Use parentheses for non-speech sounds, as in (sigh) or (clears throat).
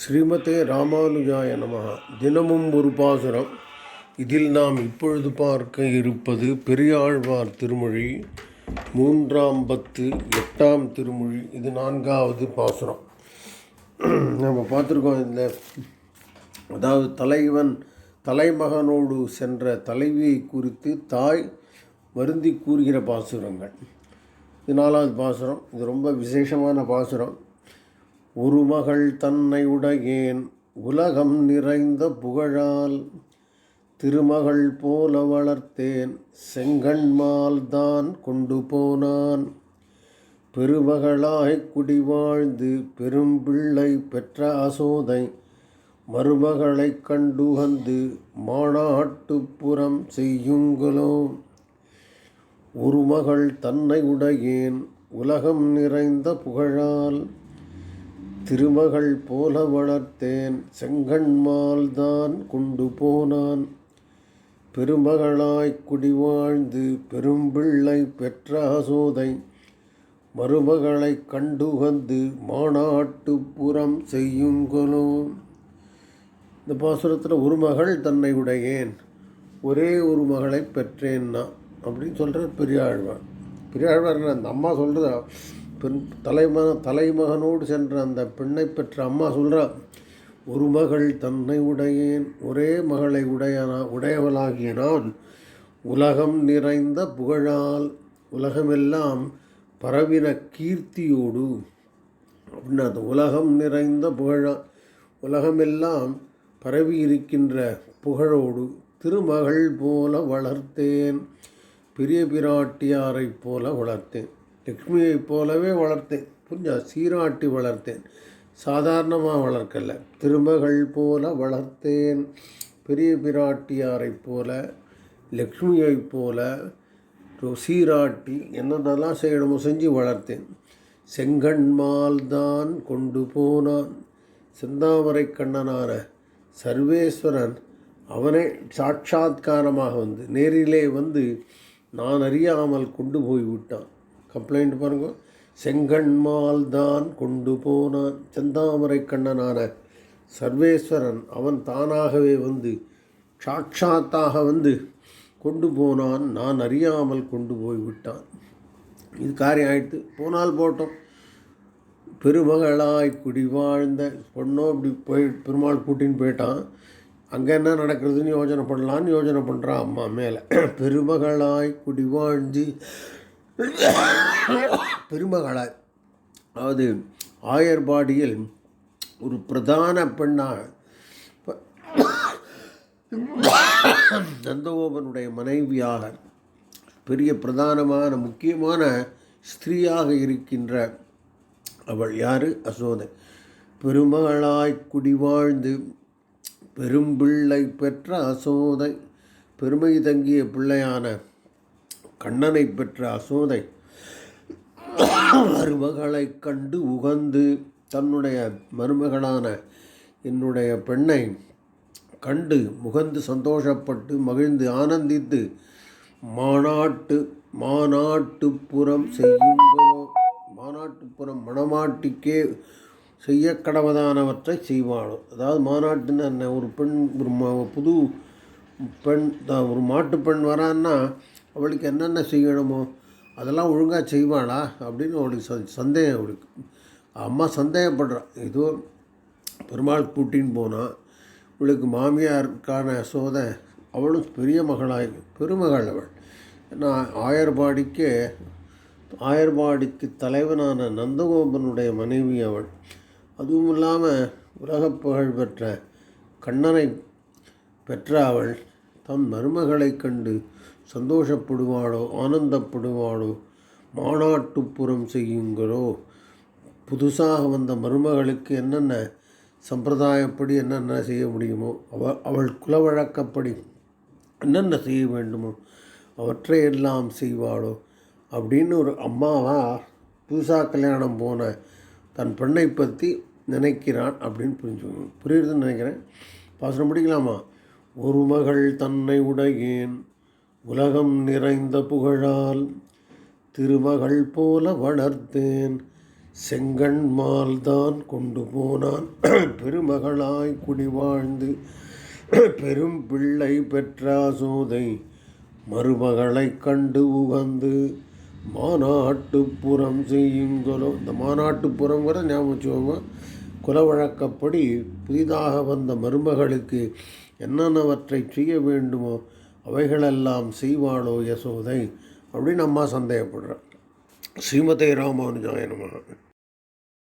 ஸ்ரீமதே ராமானுஜாய நமக தினமும் ஒரு பாசுரம். இதில் நாம் இப்பொழுது பார்க்க இருப்பது பெரியாழ்வார் திருமொழி மூன்றாம் பத்து எட்டாம் திருமொழி இது நான்காவது பாசுரம். நம்ம பார்த்துருக்கோம் இந்த அதாவது தலைவன் தலைமகனோடு சென்ற தலைவியை குறித்து தாய் வருந்தி கூறுகிற பாசுரங்கள். இது நாலாவது பாசுரம். இது ரொம்ப விசேஷமான பாசுரம். உருமகள் தன்னை உடையேன் உலகம் நிறைந்த புகழால் திருமகள் போல வளர்த்தேன் செங்கண்மால் தான் கொண்டு போனான். பெருமகளாய் குடிவாழ்ந்து பெரும்பிள்ளை பெற்ற அசோதை மருமகளைக் கண்டுகந்து மாநாட்டுப்புறம் செய்யுங்களோ? ஒரு மகள் தன்னை உடையேன் உலகம் நிறைந்த புகழால் திருமகள் போல வளர்த்தேன் செங்கண்மால் தான் கொண்டு போனான். பெருமகளாய்க் குடிவாழ்ந்து பெரும்பிள்ளை பெற்ற அசோதை மருமகளைக் கண்டுகந்து மாநாட்டுப்புறம் செய்யுங்களோ இந்த பாசுரத்தில் ஒரு மகள் தன்னை உடையேன் ஒரே ஒரு மகளை பெற்றேன்னா அப்படின்னு சொல்கிற பெரியாழ்வார். பெரியாழ்வார் அந்த அம்மா சொல்கிறதா பெண் தலைமக தலைமகனோடு சென்ற அந்த பெண்ணை பெற்ற அம்மா சொல்கிறா ஒரு மகள் தன்னை உடையேன் ஒரே மகளை உடையனா உடையவளாகிய நான் உலகம் நிறைந்த புகழால் உலகமெல்லாம் பரவின கீர்த்தியோடு அப்படின்னு அந்த உலகம் நிறைந்த புகழா உலகமெல்லாம் பரவி இருக்கின்ற புகழோடு திருமகள் போல வளர்த்தேன் பெரிய பிராட்டியாரைப் போல வளர்த்தேன். லக்ஷ்மியைப் போலவே வளர்த்தேன். புரிஞ்சா? சீராட்டி வளர்த்தேன். சாதாரணமாக வளர்க்கல. திருமகள் போல வளர்த்தேன். பெரிய பிராட்டியாரைப் போல லக்ஷ்மியைப் போல சீராட்டி என்னென்னலாம் செய்யணுமோ செஞ்சு வளர்த்தேன். செங்கண்மால் தான் கொண்டு போனான். செந்தாமரை கண்ணனான சர்வேஸ்வரன் அவனே சாட்சாத்காரமாக வந்து நேரிலே வந்து நான் அறியாமல் கொண்டு போய் விட்டான் கம்ப்ளைண்ட் பாருங்க. செங்கண்மால் தான் கொண்டு போனான். செந்தாமரை கண்ணனான சர்வேஸ்வரன் அவன் தானாகவே வந்து சாட்சாத்தாக வந்து கொண்டு போனான். நான் அறியாமல் கொண்டு போய் விட்டான். இது காரியம் ஆயிடுத்து. போனால் போட்டோம். பெருமகளாய் குடி வாழ்ந்த பொண்ணோ இப்படி போய் பெருமாள் கூட்டின்னு போயிட்டான். அங்கே என்ன நடக்கிறதுன்னு யோஜனை பண்ணலான்னு யோசனை பண்ணுறான் அம்மா மேலே. (clears throat) பெருமகளாய் குடி வாழ்ந்து பெருமகளாய் அதாவது ஆயர்பாடியில் ஒரு பிரதான பெண்ணாக நந்தகோபனுடைய மனைவியாக பெரிய பிரதானமான முக்கியமான ஸ்திரீயாக இருக்கின்ற அவள் யார்? அசோதை பெருமகளாய் குடிவாழ்ந்து பெரும்பிள்ளை பெற்ற அசோதை பெருமை தங்கிய பிள்ளையான கண்ணனை பெற்ற அசோதை மருமகளை கண்டு உகந்து தன்னுடைய மருமகளான என்னுடைய பெண்ணை கண்டு முகந்து சந்தோஷப்பட்டு மகிழ்ந்து ஆனந்தித்து மாநாட்டு மாநாட்டுப்புறம் செய்யுங்களோ? மாநாட்டுப்புறம் மணமாட்டிக்கே செய்ய கடவதானவற்றை செய்வாளோ? அதாவது மாநாட்டுன்னு என்ன ஒரு பெண் ஒரு புது பெண் ஒரு மாட்டு பெண் வரான்னா அவளுக்கு என்னென்ன செய்யணுமோ அதெல்லாம் ஒழுங்காக செய்வாளா அப்படின்னு அவளுக்கு ச சந்தேகம் அவளுக்கு அம்மா சந்தேகப்படுறான் ஏதோ பெருமாள் கூட்டின்னு போனால் இவளுக்கு மாமியாருக்கான சோதை அவளும் பெரிய மகளாய் பெருமகள் அவள். ஏன்னா ஆயர்பாடிக்கு ஆயர்பாடிக்கு தலைவனான நந்தகோபனுடைய மனைவி அவள். அதுவும் இல்லாமல் உலகப் புகழ் பெற்ற கண்ணனை பெற்ற அவள். தன் மருமகளைக் கண்டு சந்தோஷப்படுவாளோ ஆனந்தப்படுவாளோ மாநாட்டுப்புறம் செய்யுங்களோ? புதுசாக வந்த மருமகளுக்கு என்னென்ன சம்பிரதாயப்படி என்னென்ன செய்ய முடியுமோ அவ அவள் குலவழக்கப்படி என்னென்ன செய்ய வேண்டுமோ அவற்றை எல்லாம் செய்வாளோ? அப்படின்னு ஒரு அம்மாவா புதுசாக கல்யாணம் போன தன் பெண்ணை பற்றி நினைக்கிறான் அப்படின்னு புரிஞ்சுக்கணும். புரியுதுன்னு நினைக்கிறேன். பாசனம் முடிக்கலாமா ஒரு மகள் தன்னை உடையேன் உலகம் நிறைந்த புகழால் திருமகள் போல வளர்த்தேன். செங்கண்மால் தான் கொண்டு போனான். (clears throat) பெருமகளாய் குடிவாழ்ந்து (clears throat) பெரும் பிள்ளை பெற்றாசோதை மருமகளைக் கண்டு உகந்து மாநாட்டுப்புறம் செய்யும் செய்யுங்களோ இந்த மாநாட்டுப்புறங்கிற ஞாபகம் வச்சுக்கோங்க. குல வழக்கப்படி புதிதாக வந்த மருமகளுக்கு என்னென்னவற்றை செய்ய வேண்டுமோ அவைகளெல்லாம் செய்வாளோ யசோதை அப்படின்னு அம்மா சந்தேகப்படுறார் ஸ்ரீமதே ராமானுஜாய நமः